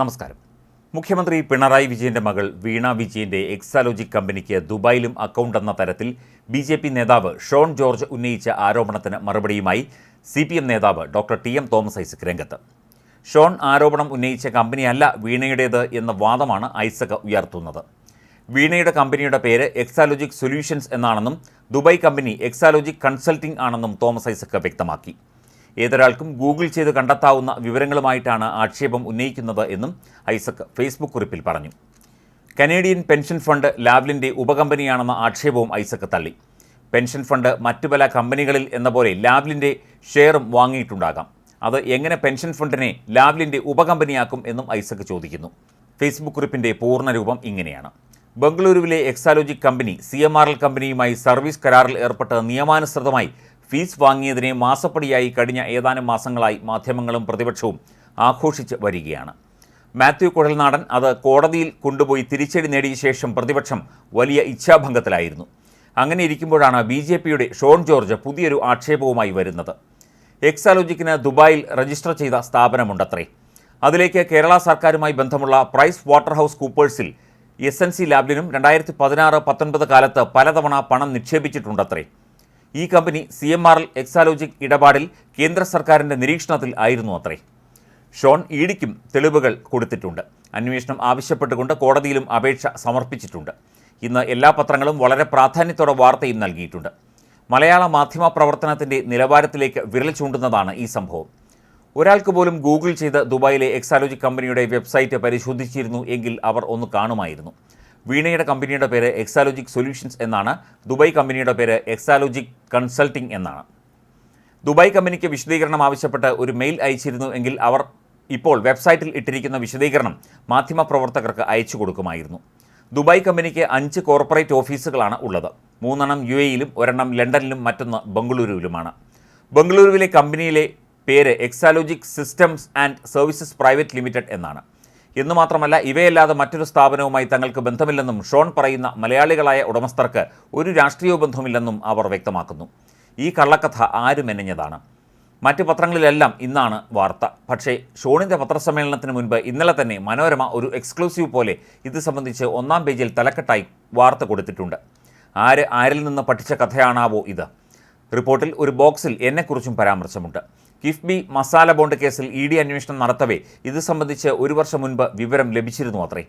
നമസ്കാരം. മുഖ്യമന്ത്രി പിണറായി വിജയന്റെ മകൾ വീണ വിജയന്റെ എക്സാലോജിക് കമ്പനിക്ക് ദുബായിലും അക്കൗണ്ട് എന്ന തരത്തിൽ ബി ജെ പി നേതാവ് ഷോൺ ജോർജ് ഉന്നയിച്ച ആരോപണത്തിന് മറുപടിയുമായി സി പി എം നേതാവ് doctor T M Thomas Isaac രംഗത്ത്. ഷോൺ ആരോപണം ഉന്നയിച്ച കമ്പനിയല്ല വീണയുടേത് എന്ന വാദമാണ് ഐസക് ഉയർത്തുന്നത്. വീണയുടെ കമ്പനിയുടെ പേര് എക്സാലോജിക് സൊല്യൂഷൻസ് എന്നാണെന്നും ദുബായ് കമ്പനി എക്സാലോജിക് കൺസൾട്ടിംഗ് ആണെന്നും തോമസ് ഐസക് വ്യക്തമാക്കി. ഏതൊരാൾക്കും ഗൂഗിൾ ചെയ്ത് കണ്ടെത്താവുന്ന വിവരങ്ങളുമായിട്ടാണ് ആക്ഷേപം ഉന്നയിക്കുന്നത് എന്നും ഐസക് ഫേസ്ബുക്ക് കുറിപ്പിൽ പറഞ്ഞു. കനേഡിയൻ പെൻഷൻ ഫണ്ട് ലാവ്ലിന്റെ ഉപകമ്പനിയാണെന്ന ആക്ഷേപവും ഐസക് തള്ളി. പെൻഷൻ ഫണ്ട് മറ്റു പല കമ്പനികളിൽ എന്ന പോലെ ലാവ്ലിന്റെ ഷെയറും വാങ്ങിയിട്ടുണ്ടാകാം. അത് എങ്ങനെ പെൻഷൻ ഫണ്ടിനെ ലാവ്ലിന്റെ ഉപകമ്പനിയാക്കും എന്നും ഐസക് ചോദിക്കുന്നു. ഫേസ്ബുക്ക് കുറിപ്പിന്റെ പൂർണരൂപം ഇങ്ങനെയാണ്. ബംഗളൂരുവിലെ എക്സാലോജിക് കമ്പനി സി എം ആർ എൽ കമ്പനിയുമായി സർവീസ് കരാറിൽ ഏർപ്പെട്ട് നിയമാനുസൃതമായി ഫീസ് വാങ്ങിയതിനെ മാസപ്പടിയായി കഴിഞ്ഞ ഏതാനും മാസങ്ങളായി മാധ്യമങ്ങളും പ്രതിപക്ഷവും ആഘോഷിച്ച് വരികയാണ്. മാത്യു കുഴൽനാടൻ അത് കോടതിയിൽ കൊണ്ടുപോയി തിരിച്ചടി നേടിയ ശേഷം പ്രതിപക്ഷം വലിയ ഇച്ഛാഭംഗത്തിലായിരുന്നു. അങ്ങനെ ഇരിക്കുമ്പോഴാണ് ബി ജെ പിയുടെ ഷോൺ ജോർജ് പുതിയൊരു ആക്ഷേപവുമായി വരുന്നത്. എക്സാലോജിക്കിന് ദുബായിൽ രജിസ്റ്റർ ചെയ്ത സ്ഥാപനമുണ്ടത്രേ. അതിലേക്ക് കേരള സർക്കാരുമായി ബന്ധമുള്ള പ്രൈസ് വാട്ടർ ഹൗസ് കൂപ്പേഴ്സിൽ എസ് എൻ സി ലാബിനും രണ്ടായിരത്തി പതിനാറ് പത്തൊൻപത് കാലത്ത് പലതവണ പണം നിക്ഷേപിച്ചിട്ടുണ്ടത്രേ. ഈ company C M R L Exalogic ഇടപാടിൽ കേന്ദ്ര സർക്കാരിന്റെ നിരീക്ഷണത്തിൽ ആയിരുന്നു അത്രേ. ഷോൺ ഇഡിക്കും തെളിവുകൾ കൊടുത്തിട്ടുണ്ട്. അന്വേഷണം ആവശ്യപ്പെട്ടുകൊണ്ട് കോടതിയിലും അപേക്ഷ സമർപ്പിച്ചിട്ടുണ്ട്. ഇന്ന് എല്ലാ പത്രങ്ങളും വളരെ പ്രാധാന്യത്തോടെ വാർത്തയും നൽകിയിട്ടുണ്ട്. മലയാള മാധ്യമ പ്രവർത്തനത്തിന്റെ നിലവാരത്തിലേക്ക് വിരൽ ചൂണ്ടുന്നതാണ് ഈ സംഭവം. ഒരാൾക്ക് പോലും ഗൂഗിൾ ചെയ്ത് ദുബായിലെ എക്സാലോജിക് കമ്പനിയുടെ വെബ്സൈറ്റ് പരിശോധിച്ചിരുന്നു എങ്കിൽ അവർ ഒന്ന് കാണുമായിരുന്നു. വീണയുടെ കമ്പനിയുടെ പേര് എക്സാലോജിക് സൊല്യൂഷൻസ് എന്നാണ്. ദുബായ് കമ്പനിയുടെ പേര് എക്സാലോജിക് കൺസൾട്ടിംഗ് എന്നാണ്. ദുബായ് കമ്പനിക്ക് വിശദീകരണം ആവശ്യപ്പെട്ട് ഒരു മെയിൽ അയച്ചിരുന്നു എങ്കിൽ അവർ ഇപ്പോൾ വെബ്സൈറ്റിൽ ഇട്ടിരിക്കുന്ന വിശദീകരണം മാധ്യമപ്രവർത്തകർക്ക് അയച്ചു കൊടുക്കുമായിരുന്നു. ദുബായ് കമ്പനിക്ക് അഞ്ച് കോർപ്പറേറ്റ് ഓഫീസുകളാണ് ഉള്ളത്. മൂന്നെണ്ണം യു എയിലും ഒരെണ്ണം ലണ്ടനിലും മറ്റൊന്ന് ബംഗളൂരുവിലുമാണ്. ബംഗളൂരുവിലെ കമ്പനിയിലെ പേര് Exalogic systems and services private limited എന്നാണ്. എന്നു മാത്രമല്ല ഇവയല്ലാതെ മറ്റൊരു സ്ഥാപനവുമായി തങ്ങൾക്ക് ബന്ധമില്ലെന്നും ഷോൺ പറയുന്ന മലയാളികളായ ഉടമസ്ഥർക്ക് ഒരു രാഷ്ട്രീയ ബന്ധവുമില്ലെന്നും അവർ വ്യക്തമാക്കുന്നു. ഈ കള്ളക്കഥ ആരും മെനഞ്ഞതാണ്. മറ്റ് പത്രങ്ങളിലെല്ലാം ഇന്നാണ് വാർത്ത. പക്ഷേ ഷോണിന്റെ പത്രസമ്മേളനത്തിന് മുൻപ് ഇന്നലെ തന്നെ മനോരമ ഒരു എക്സ്ക്ലൂസീവ് പോലെ ഇത് സംബന്ധിച്ച് ഒന്നാം പേജിൽ തലക്കെട്ടായി വാർത്ത കൊടുത്തിട്ടുണ്ട്. ആര് ആരിൽ നിന്ന് പഠിച്ച കഥയാണാവോ ഇത്? റിപ്പോർട്ടിൽ ഒരു ബോക്സിൽ എന്നെക്കുറിച്ചും പരാമർശമുണ്ട്. കിഫ്ബി മസാല ബോണ്ട് കേസിൽ ഇ ഡി അന്വേഷണം നടത്തവേ. ഇത് സംബന്ധിച്ച് ഒരു വർഷം മുൻപ് വിവരം ലഭിച്ചിരുന്നു അത്രേ.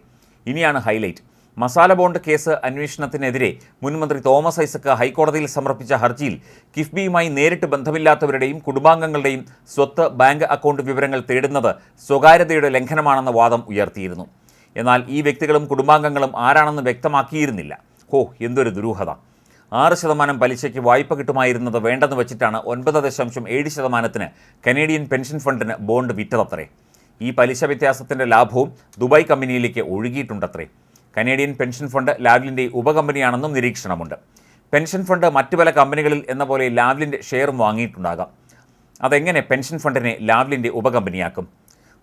ഇനിയാണ് ഹൈലൈറ്റ്. മസാല ബോണ്ട് കേസ് അന്വേഷണത്തിനെതിരെ മുൻമന്ത്രി തോമസ് ഐസക്ക് ഹൈക്കോടതിയിൽ സമർപ്പിച്ച ഹർജിയിൽ കിഫ്ബിയുമായി നേരിട്ട് ബന്ധമില്ലാത്തവരുടെയും കുടുംബാംഗങ്ങളുടെയും സ്വത്ത് ബാങ്ക് അക്കൗണ്ട് വിവരങ്ങൾ തേടുന്നത് സ്വകാര്യതയുടെ ലംഘനമാണെന്ന വാദം ഉയർത്തിയിരുന്നു. എന്നാൽ ഈ വ്യക്തികളും കുടുംബാംഗങ്ങളും ആരാണെന്ന് വ്യക്തമാക്കിയിരുന്നില്ല. ഹോ എന്തൊരു ദുരൂഹത. ആറ് ശതമാനം പലിശയ്ക്ക് വായ്പ കിട്ടുമായിരുന്നത് വേണ്ടെന്ന് വെച്ചിട്ടാണ് ഒൻപത് ദശാംശം ഏഴ് ശതമാനത്തിന് കനേഡിയൻ പെൻഷൻ ഫണ്ടിന് ബോണ്ട് വിറ്റതത്രേ. ഈ പലിശ വ്യത്യാസത്തിന്റെ ലാഭവും ദുബായ് കമ്പനിയിലേക്ക് ഒഴുകിയിട്ടുണ്ടത്രേ. കനേഡിയൻ പെൻഷൻ ഫണ്ട് ലാവ്ലിന്റെ ഉപകമ്പനിയാണെന്നും നിരീക്ഷണമുണ്ട്. പെൻഷൻ ഫണ്ട് മറ്റു പല കമ്പനികളിൽ എന്ന പോലെ ലാവ്ലിന്റെ ഷെയറും വാങ്ങിയിട്ടുണ്ടാകാം. അതെങ്ങനെ പെൻഷൻ ഫണ്ടിനെ ലാവ്ലിന്റെ ഉപകമ്പനിയാക്കും?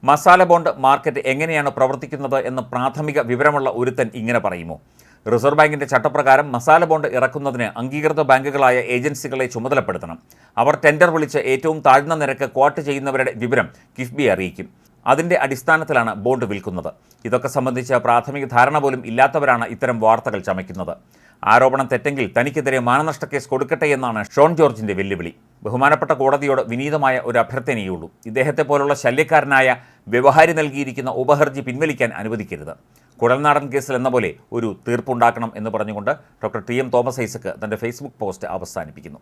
മസാല ബോണ്ട് മാർക്കറ്റ് എങ്ങനെയാണ് പ്രവർത്തിക്കുന്നത് എന്ന് പ്രാഥമിക വിവരമുള്ള ഒരുത്തൻ ഇങ്ങനെ പറയുമോ? റിസർവ് ബാങ്കിന്റെ ചട്ടപ്രകാരം മസാല ബോണ്ട് ഇറക്കുന്നതിന് അംഗീകൃത ബാങ്കുകളായ ഏജൻസികളെ ചുമതലപ്പെടുത്തണം. അവർ ടെൻഡർ വിളിച്ച് ഏറ്റവും താഴ്ന്ന നിരക്ക് ക്വാട്ട് ചെയ്യുന്നവരുടെ വിവരം കിഫ്ബി അറിയിക്കും. അതിന്റെ അടിസ്ഥാനത്തിലാണ് ബോണ്ട് വിൽക്കുന്നത്. ഇതൊക്കെ സംബന്ധിച്ച് പ്രാഥമിക ധാരണ പോലും ഇല്ലാത്തവരാണ് ഇത്തരം വാർത്തകൾ ചമയ്ക്കുന്നത്. ആരോപണം തെറ്റെങ്കിൽ തനിക്കെതിരെ മാനനഷ്ട കേസ് കൊടുക്കട്ടെ എന്നാണ് ഷോൺ ജോർജിന്റെ വെല്ലുവിളി. ബഹുമാനപ്പെട്ട കോടതിയോട് വിനീതമായ ഒരു അഭ്യർത്ഥനയുള്ളൂ ഇദ്ദേഹത്തെ പോലുള്ള ശല്യക്കാരനായ വ്യവഹാരി നൽകിയിരിക്കുന്ന ഉപഹർജി പിൻവലിക്കാൻ അനുവദിക്കരുത്. കുഴൽനാടൻ കേസിൽ എന്ന പോലെ ഒരു തീർപ്പുണ്ടാക്കണം എന്ന് പറഞ്ഞുകൊണ്ട് doctor T M Thomas Isaac തന്റെ ഫേസ്ബുക്ക് പോസ്റ്റ് അവസാനിപ്പിക്കുന്നു.